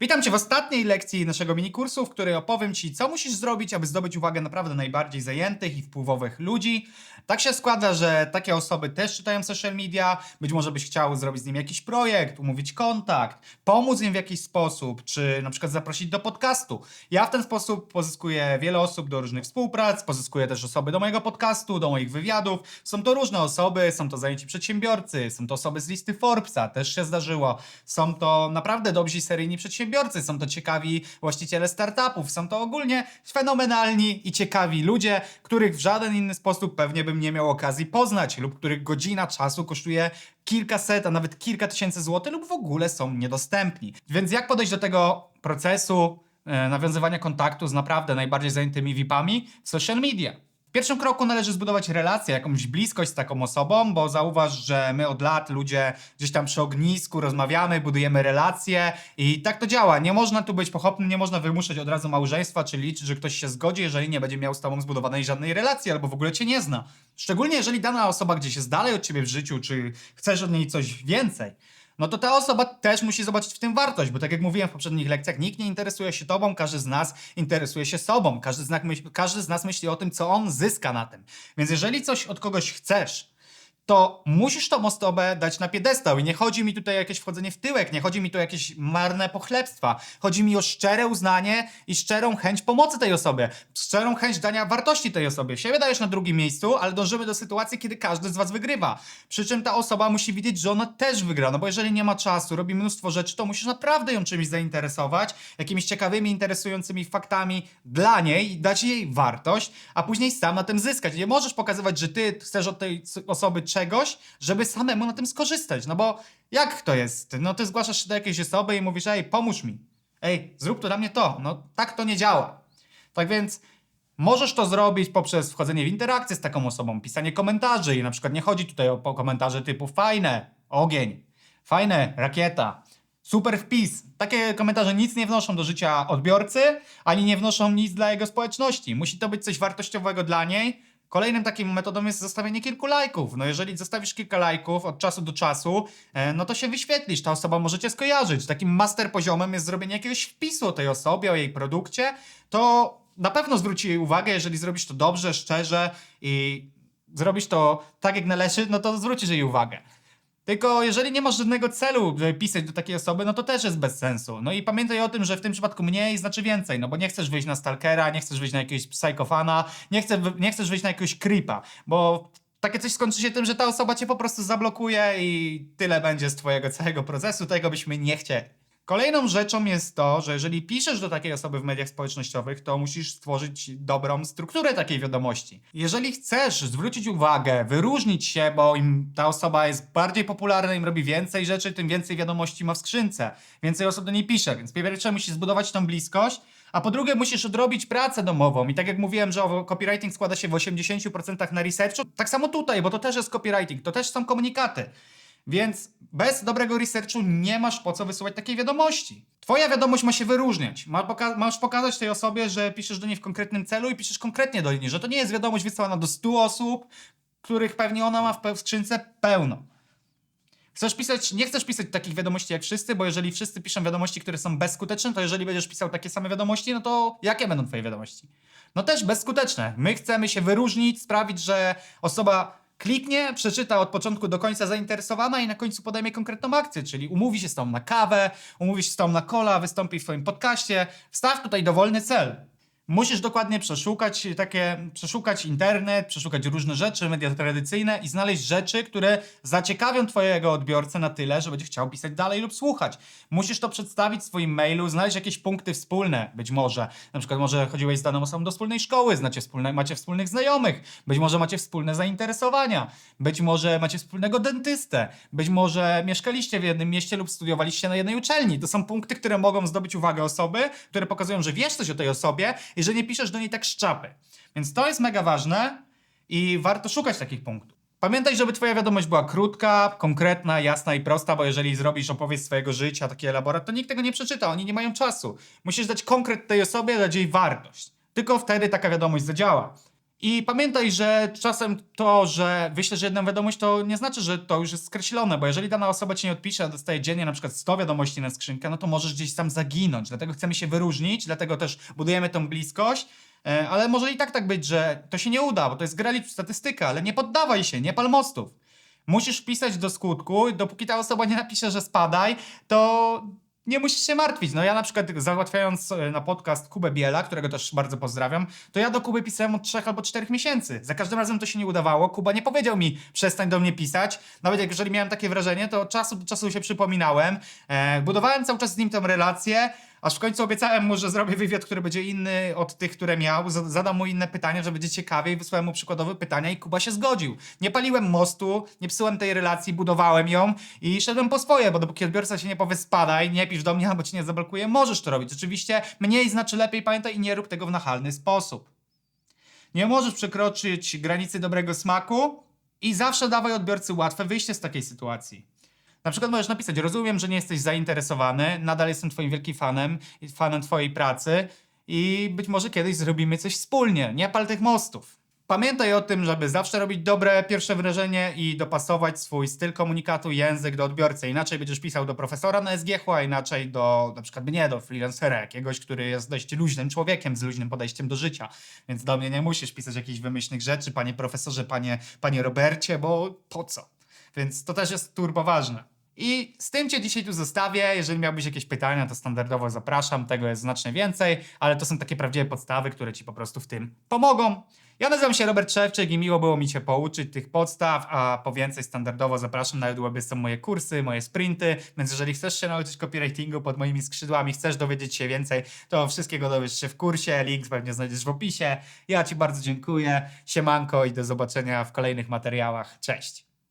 Witam Cię w ostatniej lekcji naszego minikursu, w której opowiem Ci, co musisz zrobić, aby zdobyć uwagę naprawdę najbardziej zajętych i wpływowych ludzi. Tak się składa, że takie osoby też czytają social media, być może byś chciał zrobić z nimi jakiś projekt, umówić kontakt, pomóc im w jakiś sposób, czy na przykład zaprosić do podcastu. Ja w ten sposób pozyskuję wiele osób do różnych współprac, pozyskuję też osoby do mojego podcastu, do moich wywiadów. Są to różne osoby, są to zajęci przedsiębiorcy, są to osoby z listy Forbesa, też się zdarzyło. Są to naprawdę dobrzy seryjni przedsiębiorcy, są to ciekawi właściciele startupów, są to ogólnie fenomenalni i ciekawi ludzie, których w żaden inny sposób pewnie bym nie miał okazji poznać lub których godzina czasu kosztuje kilkaset, a nawet kilka tysięcy złotych lub w ogóle są niedostępni. Więc jak podejść do tego procesu e, nawiązywania kontaktu z naprawdę najbardziej zajętymi VIP-ami social media? Pierwszym kroku należy zbudować relację, jakąś bliskość z taką osobą, bo zauważ, że my od lat ludzie gdzieś tam przy ognisku rozmawiamy, budujemy relacje i tak to działa. Nie można tu być pochopnym, nie można wymuszać od razu małżeństwa, czy liczyć, że ktoś się zgodzi, jeżeli nie będzie miał z tobą zbudowanej żadnej relacji albo w ogóle cię nie zna. Szczególnie jeżeli dana osoba gdzieś jest dalej od ciebie w życiu, czy chcesz od niej coś więcej no to ta osoba też musi zobaczyć w tym wartość, bo tak jak mówiłem w poprzednich lekcjach, nikt nie interesuje się tobą, każdy z nas interesuje się sobą, każdy z, nas myśli, każdy z nas myśli o tym, co on zyska na tym. Więc jeżeli coś od kogoś chcesz, to musisz tą osobę dać na piedestał. I nie chodzi mi tutaj o jakieś wchodzenie w tyłek, nie chodzi mi tu o jakieś marne pochlebstwa. Chodzi mi o szczere uznanie i szczerą chęć pomocy tej osobie, szczerą chęć dania wartości tej osobie. Siebie dajesz na drugim miejscu, ale dążymy do sytuacji, kiedy każdy z was wygrywa. Przy czym ta osoba musi widzieć, że ona też wygra, no bo jeżeli nie ma czasu, robi mnóstwo rzeczy, to musisz naprawdę ją czymś zainteresować, jakimiś ciekawymi, interesującymi faktami dla niej dać jej wartość, a później sam na tym zyskać. Nie możesz pokazywać, że ty chcesz od tej osoby czegoś, żeby samemu na tym skorzystać. No bo jak to jest? No ty zgłaszasz się do jakiejś osoby i mówisz, ej, pomóż mi. Ej, zrób to dla mnie to. No tak to nie działa. Tak więc możesz to zrobić poprzez wchodzenie w interakcję z taką osobą, pisanie komentarzy i na przykład nie chodzi tutaj o komentarze typu fajne, ogień, fajne, rakieta, super wpis. Takie komentarze nic nie wnoszą do życia odbiorcy, ani nie wnoszą nic dla jego społeczności. Musi to być coś wartościowego dla niej, Kolejnym takim metodą jest zostawienie kilku lajków. No jeżeli zostawisz kilka lajków od czasu do czasu, e, no to się wyświetlisz, ta osoba może cię skojarzyć. Takim master poziomem jest zrobienie jakiegoś wpisu o tej osobie, o jej produkcie, to na pewno zwróci jej uwagę, jeżeli zrobisz to dobrze, szczerze i zrobisz to tak jak należy, no to zwrócisz jej uwagę. Tylko jeżeli nie masz żadnego celu, pisać do takiej osoby, no to też jest bez sensu. No i pamiętaj o tym, że w tym przypadku mniej znaczy więcej, no bo nie chcesz wyjść na stalkera, nie chcesz wyjść na jakiegoś psychofana, nie, chcę, nie chcesz wyjść na jakiegoś creepa, bo takie coś skończy się tym, że ta osoba cię po prostu zablokuje i tyle będzie z twojego całego procesu, tego byśmy nie chcieli. Kolejną rzeczą jest to, że jeżeli piszesz do takiej osoby w mediach społecznościowych, to musisz stworzyć dobrą strukturę takiej wiadomości. Jeżeli chcesz zwrócić uwagę, wyróżnić się, bo im ta osoba jest bardziej popularna, im robi więcej rzeczy, tym więcej wiadomości ma w skrzynce, więcej osób do niej pisze, więc po pierwsze musisz zbudować tą bliskość, a po drugie musisz odrobić pracę domową. I tak jak mówiłem, że copywriting składa się w 80% na researchu, tak samo tutaj, bo to też jest copywriting, to też są komunikaty. Więc bez dobrego researchu nie masz po co wysyłać takiej wiadomości. Twoja wiadomość ma się wyróżniać. Ma poka- masz pokazać tej osobie, że piszesz do niej w konkretnym celu i piszesz konkretnie do niej, że to nie jest wiadomość wysłana do 100 osób, których pewnie ona ma w pe- w skrzynce pełno. Chcesz pisać, nie chcesz pisać takich wiadomości jak wszyscy, bo jeżeli wszyscy piszą wiadomości, które są bezskuteczne, to jeżeli będziesz pisał takie same wiadomości, no to jakie będą twoje wiadomości? No też bezskuteczne. My chcemy się wyróżnić, sprawić, że osoba kliknie, przeczyta od początku do końca zainteresowana i na końcu podejmie konkretną akcję, czyli umówi się z tobą na kawę, umówi się z tobą na kola, wystąpi w twoim podcaście. Wstaw tutaj dowolny cel. Musisz dokładnie przeszukać takie, przeszukać internet, przeszukać różne rzeczy, media tradycyjne i znaleźć rzeczy, które zaciekawią twojego odbiorcę na tyle, że będzie chciał pisać dalej lub słuchać. Musisz to przedstawić w swoim mailu, znaleźć jakieś punkty wspólne, być może. Na przykład może chodziłeś z daną osobą do wspólnej szkoły, znacie wspólne, macie wspólnych znajomych, być może macie wspólne zainteresowania, być może macie wspólnego dentystę, być może mieszkaliście w jednym mieście lub studiowaliście na jednej uczelni. To są punkty, które mogą zdobyć uwagę osoby, które pokazują, że wiesz coś o tej osobie i że nie piszesz do niej tak z czapy. Więc to jest mega ważne i warto szukać takich punktów. Pamiętaj, żeby twoja wiadomość była krótka, konkretna, jasna i prosta, bo jeżeli zrobisz opowieść swojego życia, taki elaborat, to nikt tego nie przeczyta, oni nie mają czasu. Musisz dać konkret tej osobie, dać jej wartość. Tylko wtedy taka wiadomość zadziała. I pamiętaj, że czasem to, że wyślesz jedną wiadomość, to nie znaczy, że to już jest skreślone, bo jeżeli dana osoba ci nie odpisze, a dostaje dziennie na przykład 100 wiadomości na skrzynkę, no to możesz gdzieś tam zaginąć. Dlatego chcemy się wyróżnić, dlatego też budujemy tą bliskość. E, Ale może i tak tak być, że to się nie uda, bo to jest gra liczb statystyka, ale nie poddawaj się, nie pal mostów. Musisz pisać do skutku, dopóki ta osoba nie napisze, że spadaj, to nie musisz się martwić. No ja na przykład załatwiając e, na podcast Kubę Biela, którego też bardzo pozdrawiam, to ja do Kuby pisałem od 3 albo 4 miesięcy. Za każdym razem to się nie udawało. Kuba nie powiedział mi, przestań do mnie pisać. Nawet jeżeli miałem takie wrażenie, to od czasu do czasu się przypominałem. E, budowałem cały czas z nim tę relację, aż w końcu obiecałem mu, że zrobię wywiad, który będzie inny od tych, które miał. Zadam mu inne pytania, że będzie ciekawiej. Wysłałem mu przykładowe pytania i Kuba się zgodził. Nie paliłem mostu, nie psułem tej relacji, budowałem ją i szedłem po swoje, bo dopóki odbiorca się nie powie spadaj, nie pisz do mnie albo cię nie zablokuje, możesz to robić. Rzeczywiście mniej znaczy lepiej, pamiętaj i nie rób tego w nachalny sposób. Nie możesz przekroczyć granicy dobrego smaku i zawsze dawaj odbiorcy łatwe wyjście z takiej sytuacji. Na przykład możesz napisać, rozumiem, że nie jesteś zainteresowany, nadal jestem twoim wielkim fanem, fanem twojej pracy i być może kiedyś zrobimy coś wspólnie. Nie pal tych mostów. Pamiętaj o tym, żeby zawsze robić dobre pierwsze wrażenie i dopasować swój styl komunikatu, język do odbiorcy. Inaczej będziesz pisał do profesora na SGH, a inaczej do, na przykład mnie, do freelancera, jakiegoś, który jest dość luźnym człowiekiem z luźnym podejściem do życia. Więc do mnie nie musisz pisać jakichś wymyślnych rzeczy, panie profesorze, panie, panie Robercie, bo po co? Więc to też jest turbo ważne. I z tym cię dzisiaj tu zostawię. Jeżeli miałbyś jakieś pytania, to standardowo zapraszam. Tego jest znacznie więcej, ale to są takie prawdziwe podstawy, które ci po prostu w tym pomogą. Ja nazywam się Robert Szewczyk i miło było mi cię pouczyć tych podstaw, a po więcej standardowo zapraszam na YouTube są moje kursy, moje sprinty, więc jeżeli chcesz się nauczyć copywritingu pod moimi skrzydłami, chcesz dowiedzieć się więcej, to wszystkiego dowiesz się w kursie, link pewnie znajdziesz w opisie. Ja ci bardzo dziękuję, siemanko i do zobaczenia w kolejnych materiałach. Cześć!